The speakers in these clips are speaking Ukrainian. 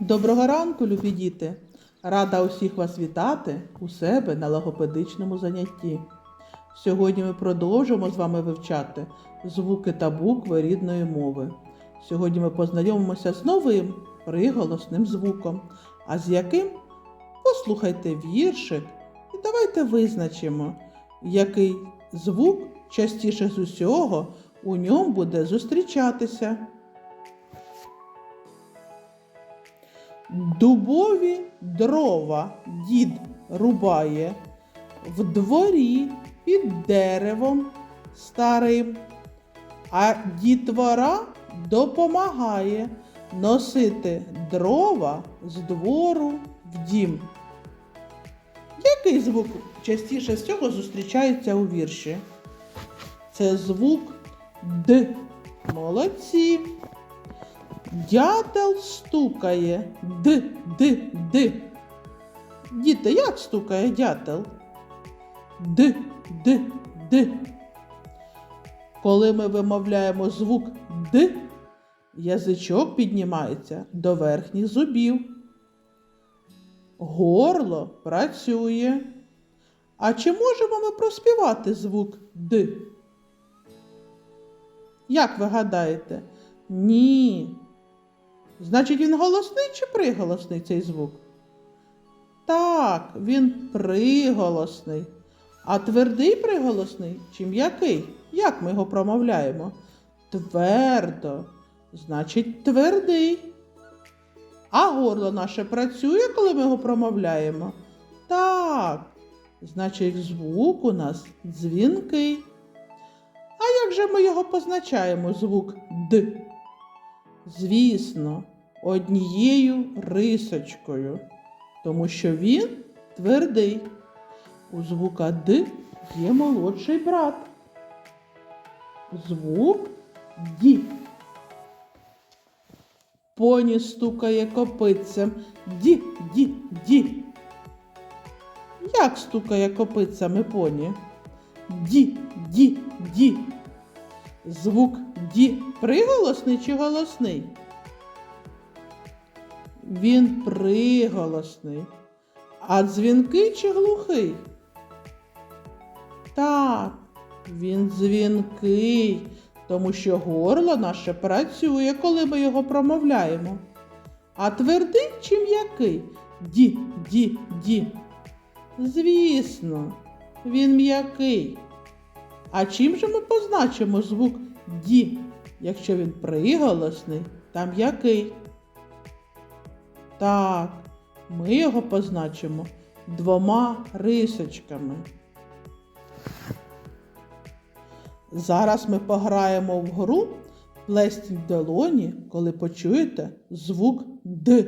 Доброго ранку, любі діти! Рада усіх вас вітати у себе на логопедичному занятті. Сьогодні ми продовжимо з вами вивчати звуки та букви рідної мови. Сьогодні ми познайомимося з новим приголосним звуком, а з яким послухайте віршик і давайте визначимо, який звук частіше з усього у ньому буде зустрічатися. Дубові дрова дід рубає в дворі під деревом старим, а дітвора допомагає носити дрова з двору в дім. Який звук частіше всього зустрічається у вірші? Це звук Д. Молодці. Дятел стукає д д д. Діти, як стукає дятел? Д д д. Коли ми вимовляємо звук д, язичок піднімається до верхніх зубів. Горло працює. А чи можемо ми проспівати звук д? Як ви гадаєте? Ні. Значить, він голосний чи приголосний цей звук? Так, він приголосний. А твердий приголосний чи м'який? Як ми його промовляємо? Твердо. Значить, твердий. А горло наше працює, коли ми його промовляємо? Так. Значить, звук у нас дзвінкий. А як же ми його позначаємо, звук Д? Звісно, однією рисочкою, тому що він твердий. У звука Д є молодший брат. Звук Ді. Поні стукає копитцем. Ді, ді, ді. Як стукає копитцями поні? Ді, ді, ді. Звук Ді приголосний чи голосний? Він приголосний. А дзвінкий чи глухий? Так, він дзвінкий, тому що горло наше працює, коли ми його промовляємо. А твердий чи м'який? Ді, ді, ді. Звісно, він м'який. А чим же ми позначимо звук Ді, якщо він приголосний та м'який? Так, ми його позначимо двома рисочками. Зараз ми пограємо в гру плестіть в долоні, коли почуєте звук Д.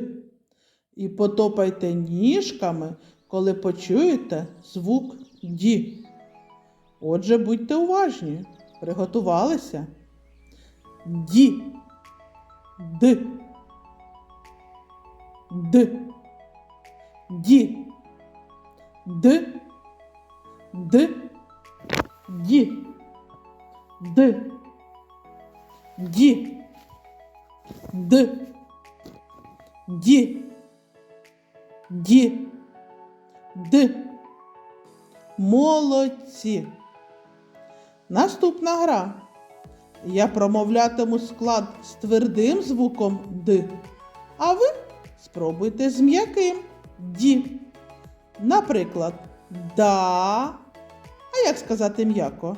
І потопайте ніжками, коли почуєте звук Ді. Отже, будьте уважні. Приготувалися. Ді. Д. Д. Ді. Д. Д. Ді. Д. Ді. Д. Ді. Ді. Д. Молодці. Наступна гра. Я промовлятиму склад з твердим звуком Д, а ви спробуйте з м'яким Ді. Наприклад, да. А як сказати м'яко?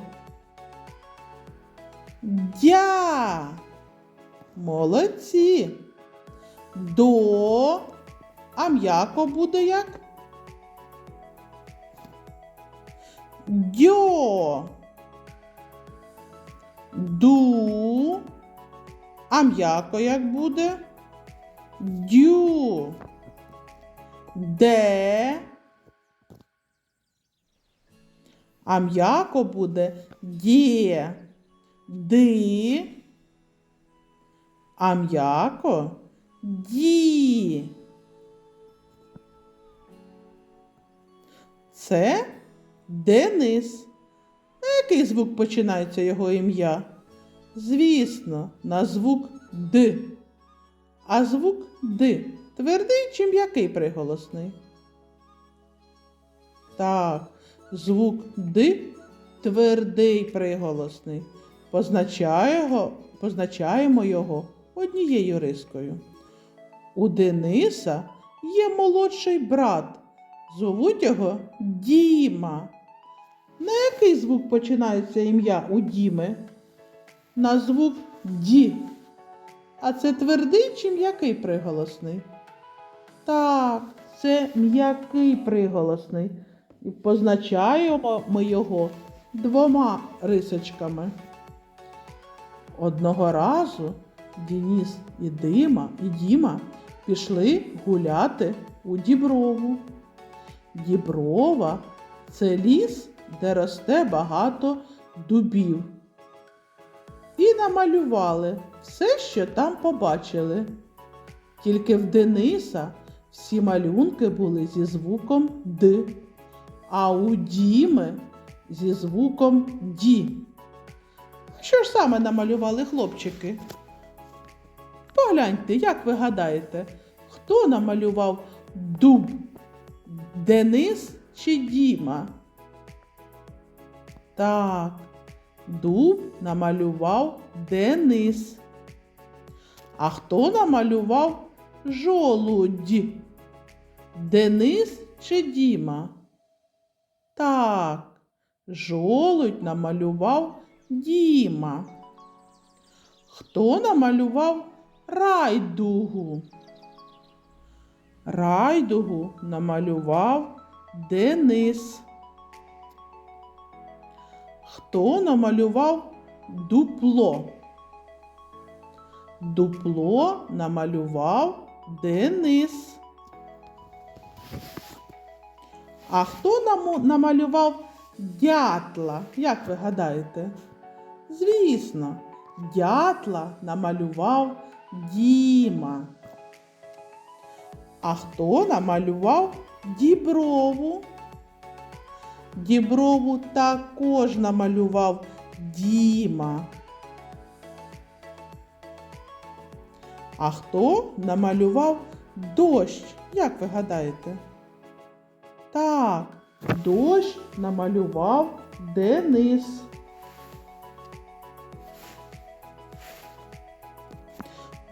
Дя. Молодці. До. А м'яко буде як? Дьо. Ду. А м'яко як буде? Дю. Де. А м'яко буде дє. Ди. А м'яко ді. Це Денис. На який звук починається його ім'я? Звісно, на звук Д. А звук Д Твердий чи м'який приголосний? Так, звук Д твердий приголосний. Позначаємо, позначаємо його однією рискою. У Дениса є молодший брат. Зовуть його Діма. На який звук починається ім'я у Діми? На звук Ді. А це твердий чи м'який приголосний? Так, це м'який приголосний. І позначаємо ми його двома рисочками. Одного разу Дініс і Дима і Діма пішли гуляти у Діброву. Діброва це ліс, де росте багато дубів. І намалювали все, що там побачили. Тільки в Дениса всі малюнки були зі звуком Д, а у Діми зі звуком Ді. Що ж саме намалювали хлопчики? Погляньте, як ви гадаєте, хто намалював дуб? Денис чи Діма? Так, дуб намалював Денис. А хто намалював жолудь? Денис чи Діма? Так, жолудь намалював Діма. Хто намалював райдугу? Райдугу намалював Денис. Хто намалював дупло? Дупло намалював Денис. А хто намалював дятла? Як ви гадаєте? Звісно, дятла намалював Діма. А хто намалював діброву? Діброву також намалював Діма. А хто намалював дощ? Як ви гадаєте? Так, дощ намалював Денис.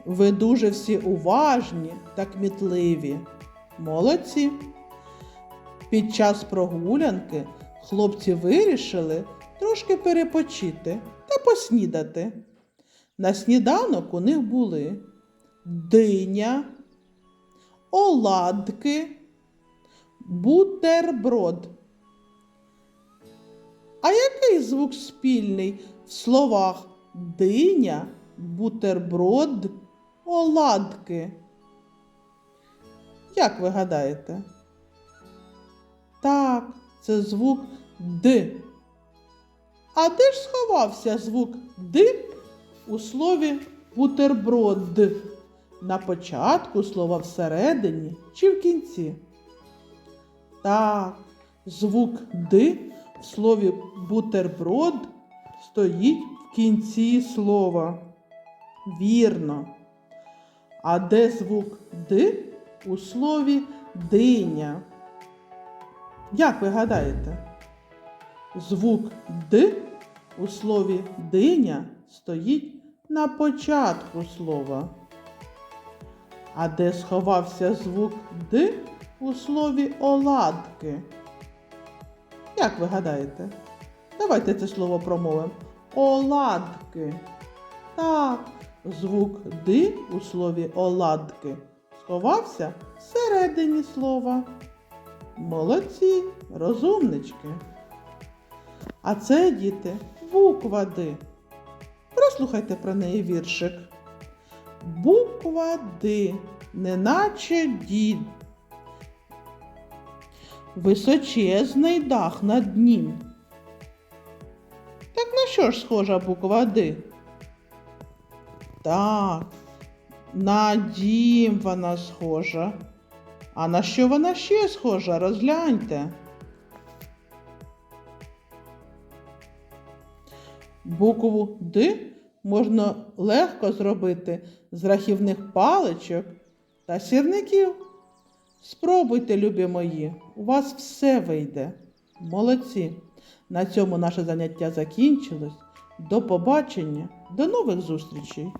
Ви дуже всі уважні та кмітливі. Молодці. Під час прогулянки хлопці вирішили трошки перепочити та поснідати. На сніданок у них були диня, оладки, бутерброд. А який звук спільний в словах диня, бутерброд, оладки? Як ви гадаєте? Так, це звук Д. А де ж сховався звук Д у слові бутерброд? На початку слова всередині чи в кінці? Так, звук Д в слові бутерброд стоїть в кінці слова. Вірно. А де звук Д у слові диня? Як ви гадаєте? Звук Д у слові диня стоїть на початку слова. А де сховався звук Д у слові оладки? Як ви гадаєте? Давайте це слово промовимо. Оладки. Так, звук Д у слові оладки сховався всередині слова. Молодці, розумнички. А це, діти, буква Д. Прослухайте про неї віршик. Буква Д, неначе дід. Височезний дах над ним. Так на що ж схожа буква Д? Так, на дім вона схожа. А на що вона ще схожа? Розгляньте. Букву Д можна легко зробити з рахівних паличок та сірників. Спробуйте, любі мої, у вас все вийде. Молодці! На цьому наше заняття закінчилось. До побачення, до нових зустрічей!